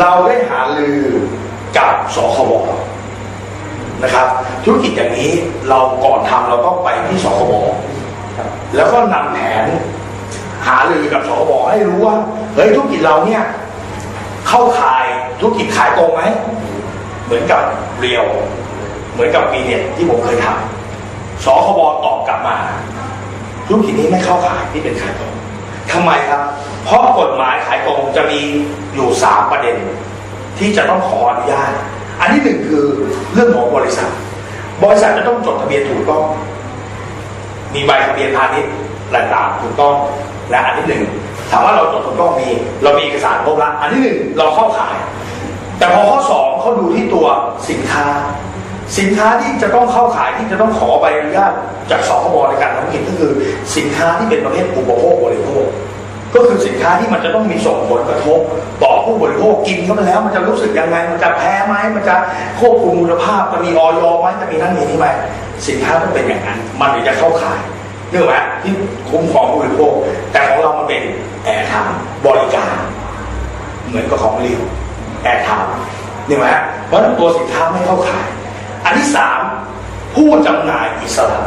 เราได้หาลือกับสคบนะครับ ธุรกิจอย่างนี้เราก่อนทำเราต้องไปที่สคบแล้วก็นำแผนหาลือกับสคบให้รู้ว่าเฮ้ยธุรกิจเราเนี่ยเข้าขายธุรกิจขายตรงไหมเหมือนกับเรียว เหมือนกับปีเน็ตที่ผมเคยทำสคบตอบกลับมา ธุรกิจนี้ไม่เข้าขายที่เป็นขายตรงทำไมครับ เพราะกฎหมายขายตรงจะมีอยู่สามประเด็น ที่จะต้องขออนุญาต อันที่หนึ่งคือเรื่องของบริษัท บริษัทจะต้องจดทะเบียนถูกต้อง มีใบทะเบียนพาณิชย์ต่างๆถูกต้อง และอันที่หนึ่งถามว่าเราจดถูกต้องมี เรามีเอกสารครบละอันที่หนึ่งเราเข้าขาย แต่พอข้อสองเขาดูที่ตัวสินค้า สินค้าที่จะต้องเข้าขายที่จะต้องขอใบอนุญาตจากสคบในการทำธุรกิจก็คือ สินค้าที่เป็นประเภทอุปโภคบริโภค คือสินค้าที่มันจะต้องมีส่งผลกระทบ ต่อผู้บริโภคกินเข้าไปแล้ว มันจะรู้สึกยังไง มันจะแพ้ไหมมันจะควบคุมคุณภาพมันมีออยไหมจะมีนั่นมีนี่ไหมสินค้าต้องเป็นอย่างนั้น มันถึงจะเข้าขายเนื่องไหมที่คุ้มครองผู้บริโภค แต่ของเรามันเป็นแอร์ไทม์บริการ เหมือนกับของรีวแอร์ไทม์นี่ไหมเพราะตัวสินค้าไม่เข้าขาย อันที่สามผู้จำหน่ายอิสระ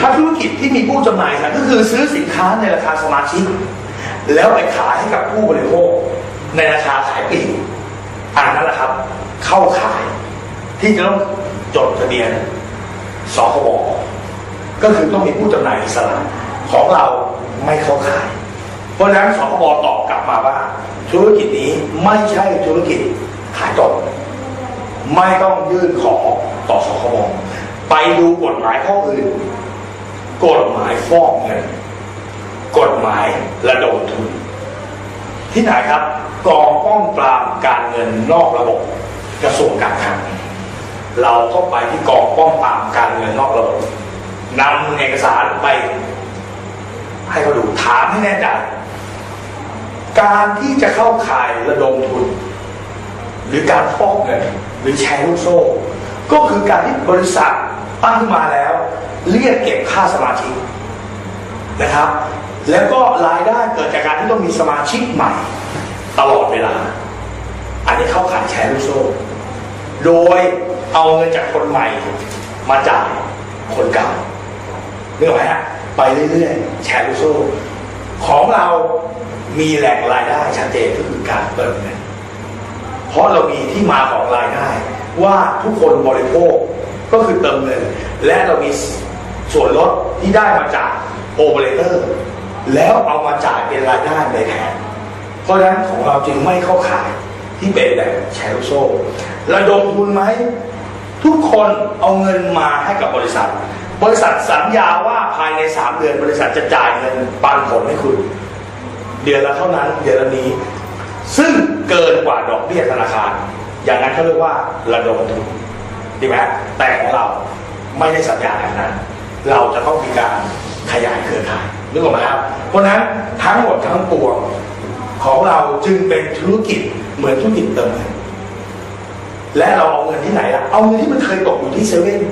ถ้าธุรกิจที่มีผู้จำหน่ายนะก็คือซื้อสินค้าในราคาสมาชิก แล้วไปขายให้กับผู้บริโภค ในราคาขายปลีกอันนั้นแหละครับ เข้าขายที่จะต้องจดทะเบียนสคบก็คือต้องมีผู้จำหน่ายอิสระของเราไม่เข้าขาย เพราะฉะนั้นสคบตอบกลับมาว่า ธุรกิจนี้ไม่ใช่ธุรกิจขายตรงไม่ต้องยื่นขอต่อสคบไปดูกฎหมายข้ออื่น กฎหมายฟอกเงิน กฎหมายระดมทุน ที่ไหนครับกองป้องปรามการเงินนอกระบบกระทรวงการคลังเราก็ไปที่กองป้องปรามการเงินนอกระบบนำเอกสารไป ให้เขาดูถามให้แน่ใจการที่จะเข้าข่ายระดมทุน หรือการฟอกเงินหรือแชร์ลูกโซ่ ก็คือการที่บริษัทตั้งขึ้นมาแล้ว เรียกเก็บค่าสมาชิกนะครับ แล้วก็รายได้เกิดจากการที่ต้องมีสมาชิกใหม่ ตลอดเวลา อันนี้เข้าขายแชร์ลูกโซ่ โดยเอาเงินจากคนใหม่ มาจ่ายคนเก่าเรื่องไหมฮะไปเรื่อยๆ แชร์ลูกโซ่ ของเรามีแหล่งรายได้ชัดเจนก็คือการเติมเงินเพราะเรามีที่มาของรายได้ ว่าทุกคนบริโภคก็คือเติมเงิน และเรามีส่วนลดที่ได้มาจากโอเปอเรเตอร์ แล้วเอามาจ่ายเป็นรายได้ในแทนเพราะฉะนั้นของเราจึงไม่เข้าขายที่เป็นแบบแชร์ลูกโซ่ระดมทุนไหมทุกคนเอาเงินมาให้กับบริษัท บริษัทสัญญาว่าภายใน 3 เดือน บริษัทจะจ่ายเงินปันผลให้คุณ เดือนละเท่านั้นเดือนละนี้ ซึ่งเกินกว่าดอกเบี้ยธนาคาร อย่างนั้นเขาเรียกว่าระดมทุนดีไหมแต่ของเราไม่ได้สัญญาแบบนั้น เราจะต้องมีการขยายเครือข่าย นึกออกไหมครับเพราะนั้นทั้งหมดทั้งปวงของเราจึงเป็นธุรกิจเหมือนธุรกิจเติมเงินและเราเอาเงินที่ไหนล่ะเอาเงินที่มันเคยตกอยู่ที่เซเว่น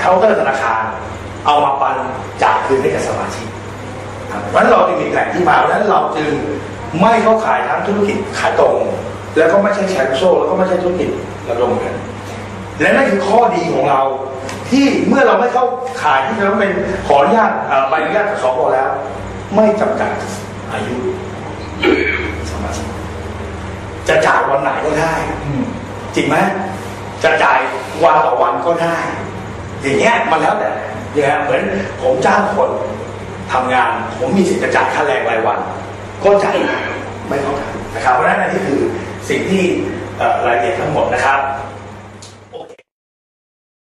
เคาน์เตอร์ธนาคาร เอามาปันจ่ายคืนให้กับสมาชิกเพราะนั้นเราจึงมีแหล่งที่มาเพราะฉะนั้นเราจึงไม่เข้าขายทั้งธุรกิจขายตรง แล้วก็ไม่ใช่แชร์โซ่แล้วก็ไม่ใช่ธุรกิจระดมเงินและนั่นคือข้อดีของเรา ที่เมื่อเราไม่เข้าขายที่จะต้องเป็นขออนุญาตเอ่อใบอนุญาตจากสบแล้ว ไม่จำกัดอายุสมาชิกจะจ่ายวันไหนก็ได้จริงไหมจะจ่ายวันต่อวันก็ได้ อย่างเงี้ยมันแล้วแต่อย่างเงี้ยเหมือนผมจ้างคนทำงาน ผมมีสิทธิ์จะจ่ายค่าแรงรายวัน ก็จ่ายไม่เท่ากันนะครับเพราะฉะนั้นอันนี้คือสิ่งที่เอ่อรายละเอียดทั้งหมดนะครับ